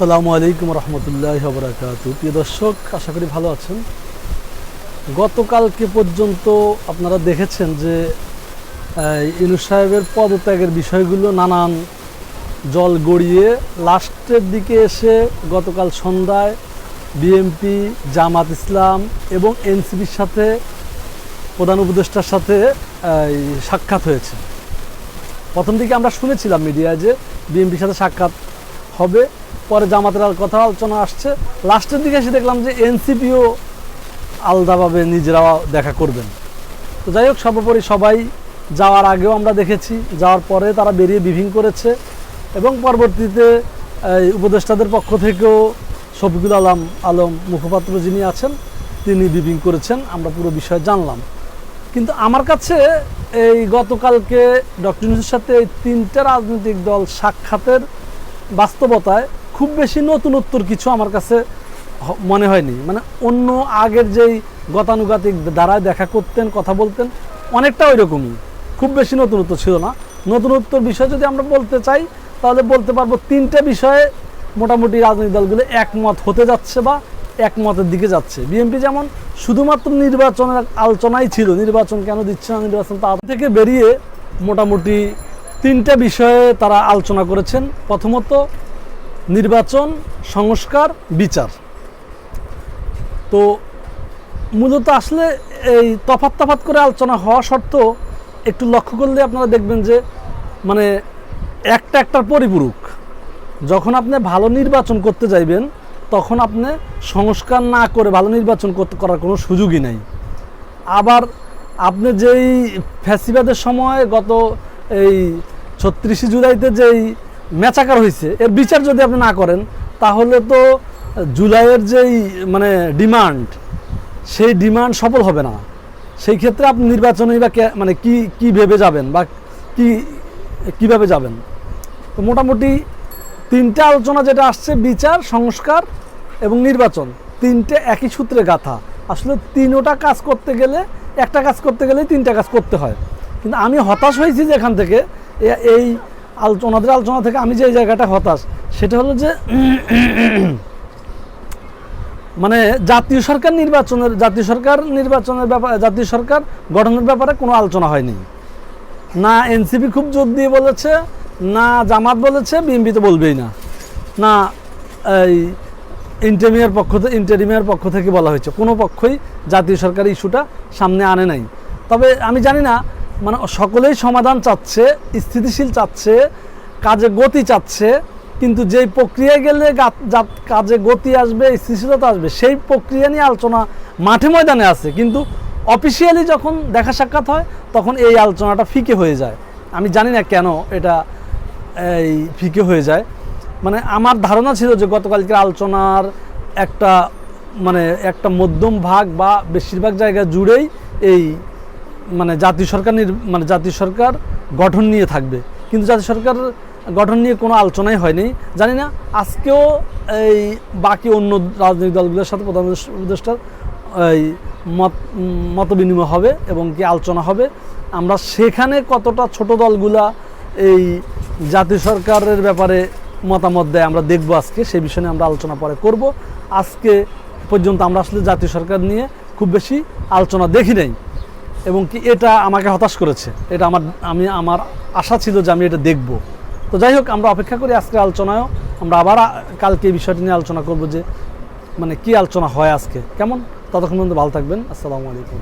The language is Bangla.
সালামু আলাইকুম রহমতুল্লাহ বরাকাত প্রিয় দর্শক, আশা করি ভালো আছেন। গতকালকে পর্যন্ত আপনারা দেখেছেন যে ইনু সাহেবের পদত্যাগের বিষয়গুলো নানান জল গড়িয়ে লাস্টের দিকে এসে গতকাল সন্ধ্যায় বিএমপি জামাত ইসলাম এবং এনসিপির সাথে প্রধান উপদেষ্টার সাথে সাক্ষাৎ হয়েছে। প্রথম দিকে আমরা শুনেছিলাম মিডিয়ায় যে বিএনপির সাথে সাক্ষাৎ হবে। পরে জামাতের আর কথা আলোচনা আসছে। লাস্টের দিকে এসে দেখলাম যে এনসিপিও আলাদাভাবে নিজেরাও দেখা করবেন। তো যাই হোক, সর্বোপরি সবাই যাওয়ার আগেও আমরা দেখেছি, যাওয়ার পরে তারা বেরিয়ে ব্রিফিং করেছে এবং পরবর্তীতে এই উপদেষ্টাদের পক্ষ থেকেও শফিকুল আলম আলম মুখপাত্র যিনি আছেন, তিনি ব্রিফিং করেছেন, আমরা পুরো বিষয় জানলাম। কিন্তু আমার কাছে এই গতকালকে ডক্টর সাথে এই তিনটে রাজনৈতিক দল সাক্ষাতের বাস্তবতায় খুব বেশি নতুনত্বর কিছু আমার কাছে মনে হয়নি। মানে অন্য আগের যেই গতানুগতিক দ্বারায় দেখা করতেন, কথা বলতেন, অনেকটা ওই রকমই খুব বেশি নতুন নতুনত্ব ছিল না। নতুনত্বর বিষয় যদি আমরা বলতে চাই, তাহলে বলতে পারব তিনটে বিষয়ে মোটামুটি রাজনৈতিক দলগুলো একমত হতে যাচ্ছে বা একমতের দিকে যাচ্ছে। বিএনপি যেমন শুধুমাত্র নির্বাচনের আলোচনাই ছিল, নির্বাচন কেন দিচ্ছে না নির্বাচন তা থেকে বেরিয়ে মোটামুটি তিনটা বিষয়ে তারা আলোচনা করেছেন। প্রথমত, নির্বাচন, সংস্কার, বিচার। তো মূলত আসলে এই তফাত তফাত করে আলোচনা হওয়া সত্ত্বেও একটু লক্ষ্য করলে আপনারা দেখবেন যে মানে একটা একটার পরিপূরক। যখন আপনি ভালো নির্বাচন করতে যাইবেন, তখন আপনি সংস্কার না করে ভালো নির্বাচন করতে করার কোনো সুযোগই নাই। আবার আপনি যেই ফ্যাসিবাদের সময় গত এই ছত্রিশে জুলাইতে যেই ম্যাচাকার হয়েছে এর বিচার যদি আপনি না করেন, তাহলে তো জুলাইয়ের যেই মানে ডিমান্ড, সেই ডিমান্ড সফল হবে না। সেই ক্ষেত্রে আপনি নির্বাচনে বা মানে কি কি ভেবে যাবেন বা কি, কীভাবে যাবেন? তো মোটামুটি তিনটে আলোচনা যেটা আসছে, বিচার, সংস্কার এবং নির্বাচন, তিনটে একই সূত্রে গাথা। আসলে তিনোটা কাজ করতে গেলে, একটা কাজ করতে গেলে তিনটা কাজ করতে হয়। কিন্তু আমি হতাশ হয়েছি যে এখান থেকে এই আলোচনাদের আলোচনা থেকে আমি যে জায়গাটা হতাশ, সেটা হলো যে মানে জাতীয় সরকার নির্বাচনের, জাতীয় সরকার নির্বাচনের ব্যাপারে, জাতীয় সরকার গঠনের ব্যাপারে কোনো আলোচনা হয়নি। না এনসিপি খুব জোর দিয়ে বলেছে, না জামাত বলেছে, বিএনপি তো বলবেই না। না এই ইন্টারমিয়ার পক্ষ থেকে ইন্টারিমিয়ার পক্ষ থেকে বলা হয়েছে। কোনো পক্ষই জাতীয় সরকার ইস্যুটা সামনে আনে নাই। তবে আমি জানি না মানে সকলেই সমাধান চাচ্ছে, স্থিতিশীল চাচ্ছে, কাজে গতি চাচ্ছে, কিন্তু যেই প্রক্রিয়ায় গেলে কাজে গতি আসবে, স্থিতিশীলতা আসবে, সেই প্রক্রিয়া নিয়ে আলোচনা মাঠে ময়দানে আছে। কিন্তু অফিসিয়ালি যখন দেখা সাক্ষাৎ হয়, তখন এই আলোচনাটা ফিকে হয়ে যায়। আমি জানি না কেন এটা, এই, ফিকে হয়ে যায়। মানে আমার ধারণা ছিল যে গতকালকের আলোচনার একটা মানে একটা মধ্যম ভাগ বা বেশিরভাগ জায়গা জুড়েই এই মানে জাতীয় সরকার মানে জাতীয় সরকার গঠন নিয়ে থাকবে। কিন্তু জাতীয় সরকার গঠন নিয়ে কোনো আলোচনাই হয়নি। জানি না, আজকেও এই বাকি অন্য রাজনৈতিক দলগুলোর সাথে প্রধান উপদেষ্টার এই মত মত বিনিময় হবে এবং কি আলোচনা হবে। আমরা সেখানে কতটা ছোট দলগুলা এই জাতীয় সরকারের ব্যাপারে মতামত দেয় আমরা দেখব আজকে। সেই বিষয় আমরা আলোচনা পরে করব। আজকে পর্যন্ত আমরা আসলে জাতীয় সরকার নিয়ে খুব বেশি আলোচনা দেখি নাই। এবং কি এটা আমাকে হতাশ করেছে। এটা আমার, আমি, আমার আশা ছিল যে আমি এটা দেখব। তো যাই হোক, আমরা অপেক্ষা করি আজকের আলোচনায়ও আমরা আবার কালকে এই বিষয়টি নিয়ে আলোচনা করব যে মানে কি আলোচনা হয় আজকে। কেমন? ততক্ষণ পর্যন্ত ভালো থাকবেন। আসসালামু আলাইকুম।